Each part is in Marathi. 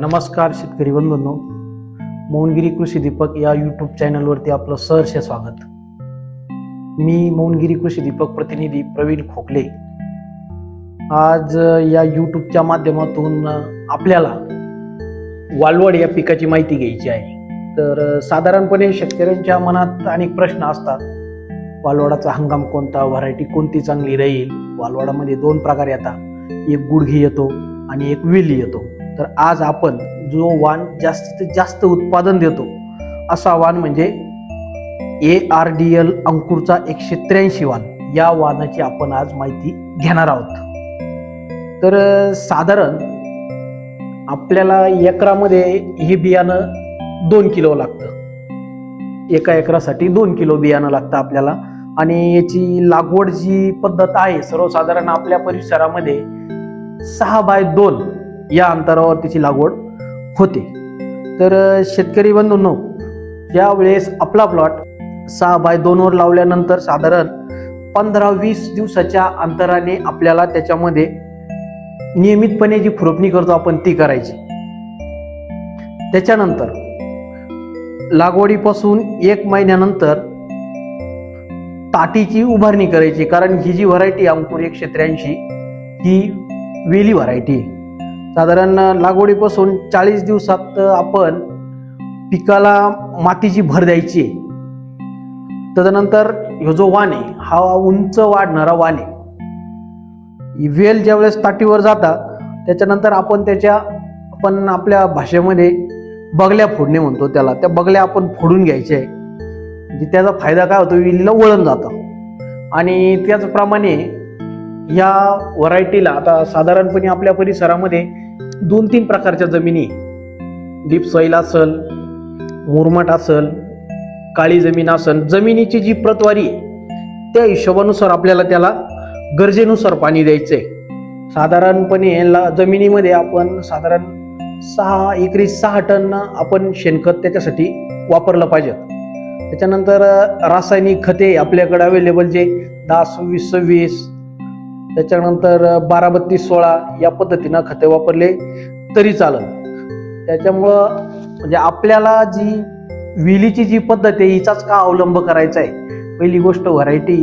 नमस्कार शेतकरी बंधूंनो. मौनगिरी कृषी दीपक या यूट्यूब चॅनलवरती आपलं सहर्ष स्वागत. मी मौनगिरी कृषी दीपक प्रतिनिधी प्रवीण खोकले. आज या यूट्यूबच्या माध्यमातून आपल्याला वालवड या पिकाची माहिती घ्यायची आहे. तर साधारणपणे शेतकऱ्यांच्या मनात अनेक प्रश्न असतात. वालवडाचा हंगाम कोणता? व्हरायटी कोणती चांगली राहील? वालवडामध्ये दोन प्रकार येतात. एक गुडघी येतो आणि एक वेली येतो. तर आज आपण जो वाण जास्तीत जास्त उत्पादन देतो असा वाण म्हणजे ए आर डी एल अंकुरचा एकशे त्र्याऐंशी वाण. या वाणाची आपण आज माहिती घेणार आहोत. तर साधारण आपल्याला एकरामध्ये हे बियाणं दोन किलो लागतं. एका एकरासाठी दोन किलो बियाणं लागतं आपल्याला. आणि याची लागवड जी पद्धत आहे सर्वसाधारण आपल्या परिसरामध्ये सहा बाय दोन या अंतरावर तिची लागवड होते. तर शेतकरी बंधूंनो यावेळेस आपला प्लॉट सहा बाय दोनवर लावल्यानंतर साधारण पंधरा वीस दिवसाच्या अंतराने आपल्याला त्याच्यामध्ये नियमितपणे जी खुरपणी करतो आपण ती करायची. त्याच्यानंतर लागवडीपासून एक महिन्यानंतर ताटीची उभारणी करायची कारण ही जी व्हरायटी अंकुर एकशे त्र्याऐंशी ही वेली व्हरायटी आहे. साधारण लागवडीपासून चाळीस दिवसात आपण पिकाला मातीची भर द्यायची आहे. तदनंतर ह्यो जो वाण आहे हा उंच वाढणारा वाण आहे. वेल ज्यावेळेस ताटीवर जाता त्याच्यानंतर आपण त्याच्या आपण आपल्या भाषेमध्ये बगल्या फोडणे म्हणतो त्याला. त्या बगल्या आपण फोडून घ्यायच्या आहे. म्हणजे त्याचा फायदा काय होतो? विलीला वळण जातं. आणि त्याचप्रमाणे या व्हरायटीला आता साधारणपणे आपल्या परिसरामध्ये दोन तीन प्रकारच्या जमिनी. डीप सॉईल असल मुरमाट असल काळी जमीन असल जमिनीची जी प्रतवारी आहे त्या हिशोबानुसार आपल्याला त्याला गरजेनुसार पाणी द्यायचं आहे साधारणपणे ला जमिनीमध्ये आपण साधारण सहा एकरी सहा टन आपण शेणखत त्याच्यासाठी वापरलं पाहिजे. त्याच्यानंतर रासायनिक खते आपल्याकडे अवेलेबल जे दहा सव्वीस सव्वीस त्याच्यानंतर बारा बत्तीस सोळा या पद्धतीनं खते वापरले तरी चालत त्याच्यामुळं म्हणजे आपल्याला जी वेलीची जी पद्धत आहे हिचाच का अवलंब करायचा आहे? पहिली गोष्ट व्हरायटी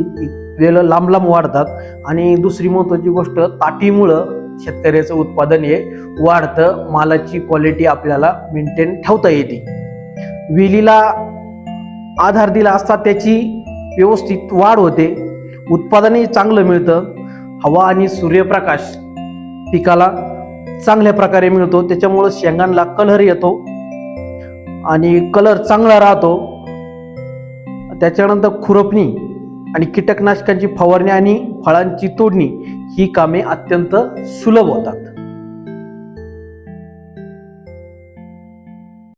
वेल लांब लांब वाढतात आणि दुसरी महत्त्वाची गोष्ट ताटीमुळं शेतकऱ्याचं उत्पादन हे वाढतं मालाची क्वालिटी आपल्याला मेंटेन ठेवता येते. वेलीला आधार दिला असता त्याची व्यवस्थित वाढ होते उत्पादनही चांगलं मिळतं हवा आणि सूर्यप्रकाश पिकाला चांगल्या प्रकारे मिळतो. त्याच्यामुळं शेंगांना कलर येतो आणि कलर चांगला राहतो. त्याच्यानंतर खुरपणी आणि कीटकनाशकांची फवारणी आणि फळांची तोडणी ही कामे अत्यंत सुलभ होतात.